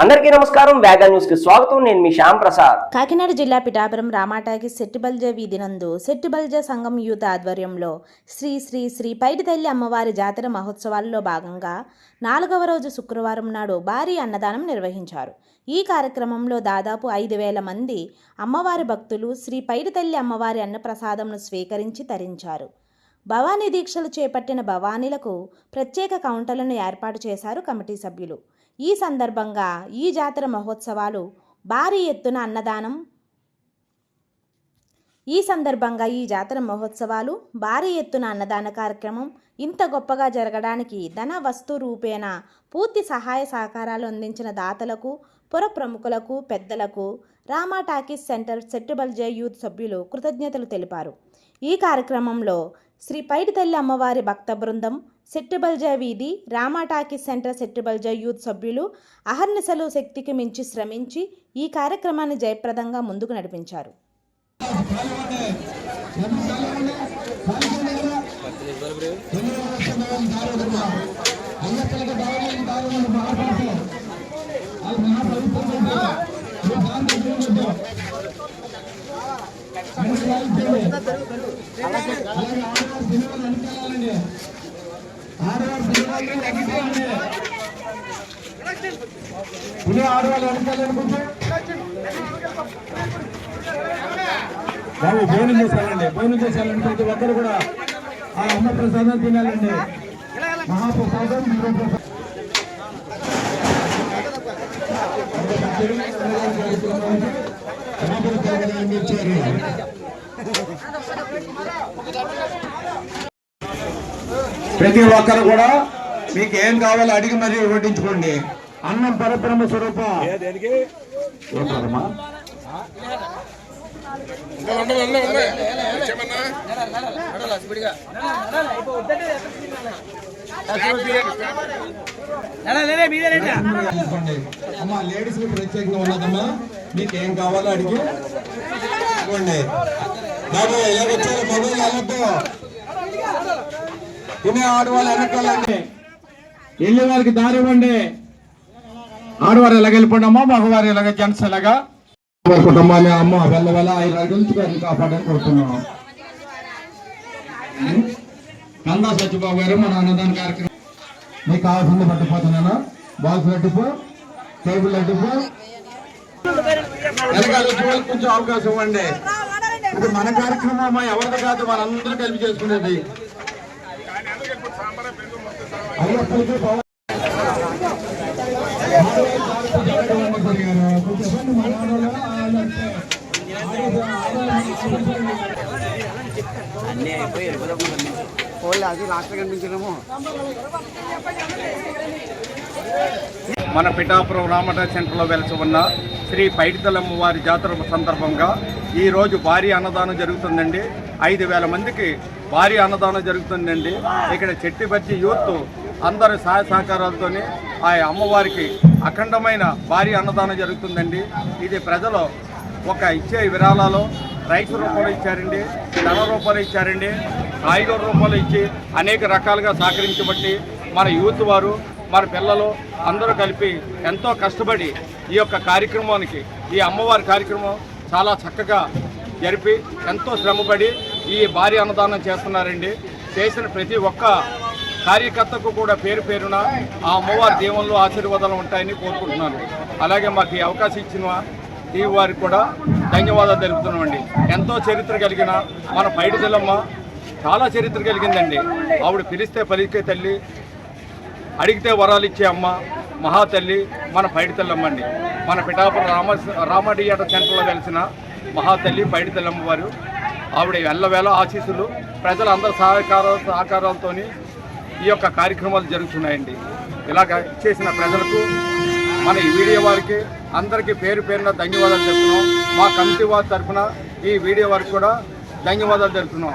అందరికీ నమస్కారం వేగా న్యూస్కి స్వాగతం. నేను మీ శ్యామ్ ప్రసాద్. కాకినాడ జిల్లా పిఠాపురం రామాటాకి సెట్టిబల్జ వీధి నందు శెట్టిబల్జ సంఘం యూత్ ఆధ్వర్యంలో శ్రీ శ్రీ శ్రీ పైడితల్లి అమ్మవారి జాతర మహోత్సవాల్లో భాగంగా నాలుగవ రోజు శుక్రవారం నాడు భారీ అన్నదానం నిర్వహించారు. ఈ కార్యక్రమంలో దాదాపు ఐదు వేల మంది అమ్మవారి భక్తులు శ్రీ పైడితల్లి అమ్మవారి అన్నప్రసాదంను స్వీకరించి తరించారు. భవానీ దీక్షలు చేపట్టిన భవానీలకు ప్రత్యేక కౌంటర్లను ఏర్పాటు చేశారు కమిటీ సభ్యులు. ఈ సందర్భంగా ఈ జాతర మహోత్సవాలు భారీ ఎత్తున అన్నదానం ఈ సందర్భంగా ఈ జాతర మహోత్సవాలు భారీ ఎత్తున అన్నదాన కార్యక్రమం ఇంత గొప్పగా జరగడానికి ధన వస్తు రూపేణ పూర్తి సహాయ సహకారాలు అందించిన దాతలకు పుర ప్రముఖులకు పెద్దలకు రామా టాకీస్ సెంటర్ సెట్టుబల్జే యూత్ సభ్యులు కృతజ్ఞతలు తెలిపారు. ఈ కార్యక్రమంలో శ్రీ పైడితల్లి అమ్మవారి భక్త బృందం సెట్టుబల్జా వీధి రామా సెంటర్ సెట్టుబల్జా యూత్ సభ్యులు అహర్నిశలు శక్తికి మించి శ్రమించి ఈ కార్యక్రమాన్ని జయప్రదంగా ముందుకు నడిపించారు. పులి ఆడవాళ్ళు వెనకాలని బాబు భోజనం చేశారండి భోజనం చేశారండి ప్రతి ఒక్కరు కూడా ఆ అమ్మ ప్రసాదం తినాలండి మహాప్రసాదం మహాప్రసాదం మహాప్రసాదాన్ని ఇచ్చారు. ప్రతి ఒక్కరు కూడా మీకు ఏం కావాలో అడిగి మరీ వడ్డించుకోండి అన్నం పరబ్రహ్మ స్వరూప. అమ్మా లేడీస్ ప్రత్యేకంగా ఉన్నదమ్మా. మీకు ఏం కావాలో అడిగి బాబు ఎలా వచ్చారు? మొబైల్ వెళ్ళొద్దు. తినే ఆడవాళ్ళు వెనకాలండి. వెళ్ళే వారికి దారి ఇవ్వండి. ఆడవారు ఎలాగ వెళ్ళిపోండి మగవారు ఎలాగ జెంట్స్ ఎలాగా కుటుంబాన్ని అమ్మ వెళ్ళ వెళ్ళ ఐదు అడుగులు కాపాడని కోరుతున్నాం కందా సత్యబాబు గారు మన అన్నదాన కార్యక్రమం. మీకు కావాల్సింది పట్టిపోతున్నాను బాక్స్ పట్టిపో టేబుల్ పట్టిపో వెనకాల కొంచెం అవకాశం ఇవ్వండి. ఇది మన కార్యక్రమం ఎవరిది కాదు మనందరూ కలిపి చేసుకునేది. అన్నీ అయిపోయారు పోలే అది రాష్ట్ర కనిపించడము. మన పిఠాపురం రామట సెంటర్లో వెలసి ఉన్న శ్రీ పైడితలమ్మ వారి జాతర సందర్భంగా ఈరోజు భారీ అన్నదానం జరుగుతుందండి. ఐదు వేల మందికి భారీ అన్నదానం జరుగుతుందండి. ఇక్కడ చెట్టిబర్జి యూత్ అందరి సహాయ సహకారాలతోని ఆ అమ్మవారికి అఖండమైన భారీ అన్నదానం జరుగుతుందండి. ఇది ప్రజలు ఒక ఇచ్చే విరాళాలు. రైస్ రూపంలో ఇచ్చారండి ధన రూపంలో ఇచ్చారండి కాయగూర రూపంలో ఇచ్చి అనేక రకాలుగా సహకరించబట్టి మన యూత్ వారు మన పిల్లలు అందరూ కలిపి ఎంతో కష్టపడి ఈ యొక్క కార్యక్రమానికి ఈ అమ్మవారి కార్యక్రమం చాలా చక్కగా జరిపి ఎంతో శ్రమపడి ఈ భారీ అన్నదానం చేస్తున్నారండి. చేసిన ప్రతి ఒక్క కార్యకర్తకు కూడా పేరు పేరున ఆ అమ్మవారి దీవంలో ఆశీర్వాదాలు ఉంటాయని కోరుకుంటున్నాను. అలాగే మాకు ఈ అవకాశం ఇచ్చిన ఈ వారికి కూడా ధన్యవాదాలు తెలుపుతున్నామండి. ఎంతో చరిత్ర కలిగిన మన పైడి జిల్లమ్మ చాలా చరిత్ర కలిగిందండి. ఆవిడ పిలిస్తే పలికే తల్లి అడిగితే వరాలు ఇచ్చే అమ్మ మహాతల్లి మన పైడితల్లమ్మండి మన పిఠాపురం రామ రామడియాట సెంటర్లో కలిసిన మహాతల్లి పైడితల్లమ్మ వారు. ఆవిడ ఎల్లవేళ ఆశీస్సులు. ప్రజలందరి సహకార సహకారాలతో ఈ యొక్క కార్యక్రమాలు జరుగుతున్నాయండి. ఇలాగ చేసిన ప్రజలకు మన ఈ వీడియో వారికి అందరికీ పేరు పేరున ధన్యవాదాలు చెప్తున్నాం. మా కమిటీ వారి తరఫున ఈ వీడియో వారికి కూడా ధన్యవాదాలు తెలుపుతున్నాం.